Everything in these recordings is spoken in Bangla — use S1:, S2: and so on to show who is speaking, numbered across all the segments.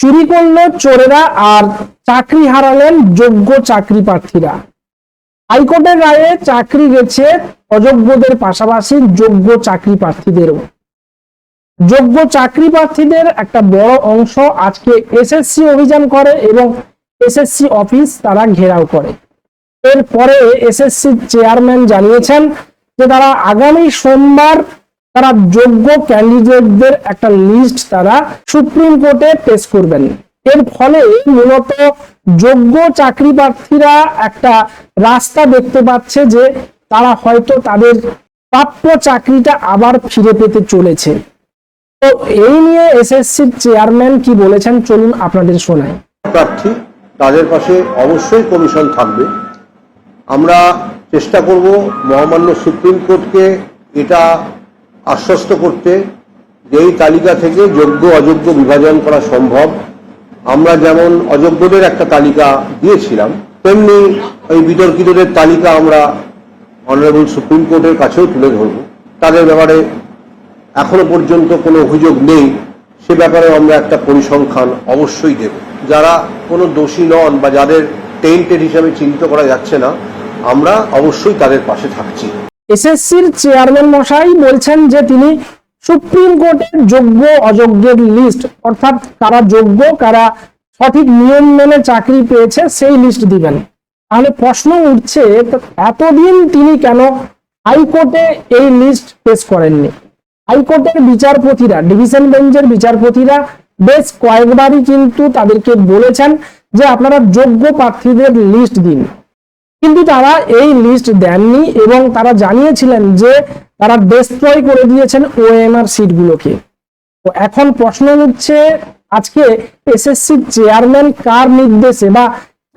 S1: চুরি করল চোরেরা আর চাকরি হারালেন যোগ্য চাকরি প্রার্থীরা। হাইকোর্টের রায়ে চাকরি গেছে অযোগ্যদের পাশাপাশি যোগ্য চাকরি প্রার্থীদেরও। যোগ্য চাকরি প্রার্থীদের একটা বড় অংশ আজকে এসএসসি অভিযান করে এবং এসএসসি অফিস তারা ঘেরাও করে। এরপরে এসএসসি চেয়ারম্যান জানিয়েছেন যে তারা আগামী সোমবার তারা যোগ্য ক্যান্ডিডেটদের একটা লিস্ট তারা সুপ্রিম কোর্টে পেশ করবেন। এর ফলে মূলত যোগ্য চাকরি প্রার্থীরা একটা রাস্তা দেখতে পাচ্ছে যে তারা হয়তো তাদের প্রাপ্য চাকরিটা আবার ফিরে পেতে চলেছে। তো এই নিয়ে এসএসসির চেয়ারম্যান কি বলেছেন চলুন আপনাদের শোনাই।
S2: প্রার্থী, তাদের পাশে অবশ্যই কমিশন থাকবে। আমরা চেষ্টা করব মহামান্য সুপ্রিম কোর্টকে এটা আশ্বস্ত করতে যে এই তালিকা থেকে যোগ্য অযোগ্য বিভাজন করা সম্ভব। আমরা যেমন অযোগ্যদের একটা তালিকা দিয়েছিলাম, তেমনি ওই বিতর্কিতদের তালিকা আমরা অনারেবল সুপ্রিম কোর্টের কাছেও তুলে ধরব। তাদের ব্যাপারে এখনও পর্যন্ত কোনো অভিযোগ নেই। সে ব্যাপারে আমরা একটা পরিসংখ্যান অবশ্যই দেব। যারা কোনো দোষী নন বা যাদের টেন্টেড হিসাবে চিহ্নিত করা যাচ্ছে না, আমরা অবশ্যই তাদের পাশে থাকছি।
S1: এসএসসির চেয়ারম্যান মশাই বলছেন যে তিনি সুপ্রিম কোর্টের যোগ্য অযোগ্যের লিস্ট অর্থাৎ কারা যোগ্য, কারা সঠিক নিয়ম মেনে চাকরি পেয়েছে, সেই লিস্ট দিবেন। তাহলে প্রশ্ন উঠছে এতদিন তিনি কেন হাইকোর্টে এই লিস্ট পেশ করেননি? হাইকোর্টের বিচারপতিরা, ডিভিশন বেঞ্চের বিচারপতিরা বেশ কয়েকবারই কিন্তু তাদেরকে বলেছেন যে আপনারা যোগ্য প্রার্থীদের লিস্ট দিন। কিন্তু তারা এই লিস্ট দেননি এবং তারা জানিয়েছিলেন যে তারা ডিস্ট্রয় করে দিয়েছেন ওএমআর সিটগুলোকে তো এখন প্রশ্ন উঠছে আজকে এসএসসি চেয়ারম্যান কার নির্দেশে বা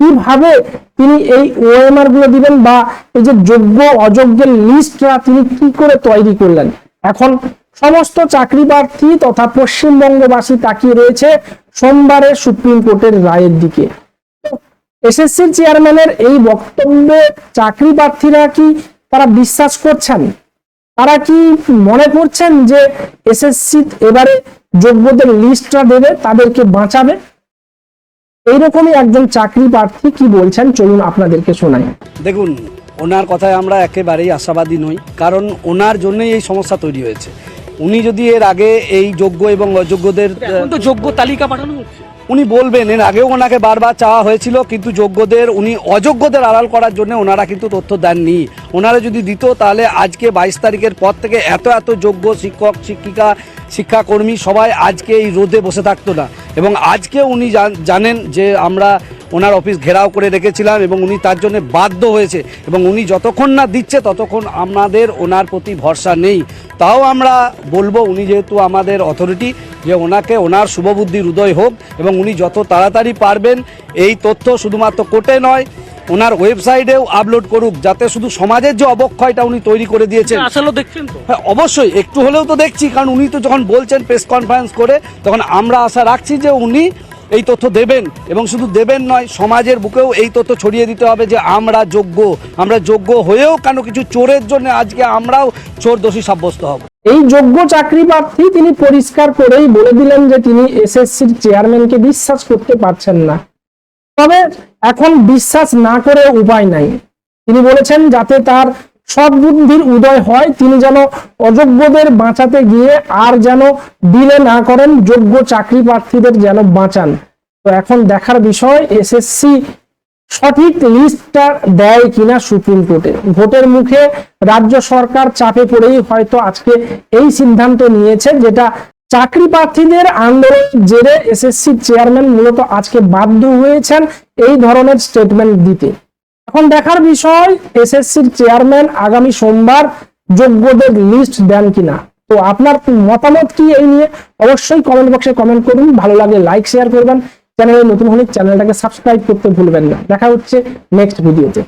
S1: কীভাবে তিনি এই ওএমআরগুলো দিবেন বা এই যে যোগ্য, অযোগ্যের লিস্টটা তিনি কি করে তৈরি করলেন? এখন সমস্ত চাকরি প্রার্থী তথা পশ্চিমবঙ্গবাসী তাকিয়ে রয়েছে সোমবারের সুপ্রিম কোর্টের রায়ের দিকে। এসএসসি চেয়ারম্যানের এই বক্তব্যে চাকরি প্রার্থীরা কি তারা বিশ্বাস করছেন? তারা কি মনে করছেন যে এসএসসি এবারে যোগ্যদের লিস্টটা দেবে তাদেরকে বাঁচাবে? এইরকমই একজন চাকরি প্রার্থী কি বলছেন? চলুন আপনাদেরকে শোনাই।
S3: দেখুন ওনার কথায় আমরা একেবারেই আশাবাদী নই কারণ ওনার জন্যই এই সমস্যা তৈরি হয়েছে। উনি যদি এর আগে এই যোগ্য এবং অযোগ্যদের
S4: যোগ্য তালিকা পাঠানো হচ্ছে।
S3: উনি বলবেন, এর আগেও ওনাকে বারবার চাওয়া হয়েছিল, কিন্তু যোগ্যদের, উনি অযোগ্যদের আড়াল করার জন্য ওনারা কিন্তু তথ্য দেননি। ওনারা যদি দিত, তাহলে আজকে বাইশ তারিখের পর থেকে এত এত যোগ্য শিক্ষক, শিক্ষিকা, শিক্ষাকর্মী সবাই আজকে এই রোদে বসে থাকতো না। এবং আজকে উনি জান- জানেন যে আমরা ওনার অফিস ঘেরাও করে রেখেছিলাম এবং উনি তার জন্য বাধ্য হয়েছে এবং উনি যতক্ষণ না দিচ্ছে, ততক্ষণ আমাদের ওনার প্রতি ভরসা নেই। তাও আমরা বলব, উনি যেহেতু আমাদের অথরিটি যে ওনাকে ওনার শুভবুদ্ধির উদয় হোক এবং উনি যত তাড়াতাড়ি পারবেন এই তথ্য শুধুমাত্র কোর্টে নয় ওনার ওয়েবসাইটেও আপলোড করুক যাতে শুধু সমাজের যে অবক্ষয়টা উনি তৈরি করে দিয়েছেন।
S4: আসলে দেখছেন তো?
S3: হ্যাঁ অবশ্যই একটু হলেও তো দেখছি কারণ উনি তো যখন বলছেন প্রেস কনফারেন্স করে তখন আমরা আশা রাখছি যে উনি এই তথ্য দেবেন। এবং শুধু দেবেন নয় সমাজের বুকেও এই তথ্য ছড়িয়ে দিতে হবে যে আমরা যোগ্য আমরা যোগ্য হয়েও কেন কিছু চোরের জন্য আজকে আমরাও চোর দোষী সাব্যস্ত হব।
S1: এই যোগ্য চাকরি প্রার্থী তিনি পরিষ্কার করেই বলে দিলেন যে তিনি এসএসসির চেয়ারম্যানকে বিশ্বাস করতে পারছেন না। তবে এখন বিশ্বাস না করে উপায় নাই। তিনি বলেছেন, যাতে তার সৎ বুদ্ধির উদয় হয়, তিনি যেন অযোগ্যদের বাঁচাতে গিয়ে আর যেন ডিলে না করেন, যোগ্য চাকরি প্রার্থীদের যেন বাঁচান। তো এখন দেখার বিষয় এসএসসি সঠিক লিস্টটা দেয় কিনা সুপ্রিম কোর্টে। ভোটের মুখে রাজ্য সরকার চাপে পড়েই হয়তো আজকে এই সিদ্ধান্ত নিয়েছে, যেটা চাকরি প্রার্থীদের আন্দোলন জেরে এসএসসি চেয়ারম্যান মূলত আজকে বাধ্য হয়েছেন এই ধরনের স্টেটমেন্ট দিতে। এখন দেখার বিষয়, এসএসসির চেয়ারম্যান আগামী সোমবার যোগ্যদের লিস্ট দেন কিনা। তো আপনার মতামত কি এই নিয়ে? অবশ্যই কমেন্ট বক্সে কমেন্ট করুন। ভালো লাগে লাইক শেয়ার করবেন। চ্যানেলে নতুন হলে চ্যানেলটাকে সাবস্ক্রাইব করতে ভুলবেন না। দেখা হচ্ছে নেক্সট ভিডিওতে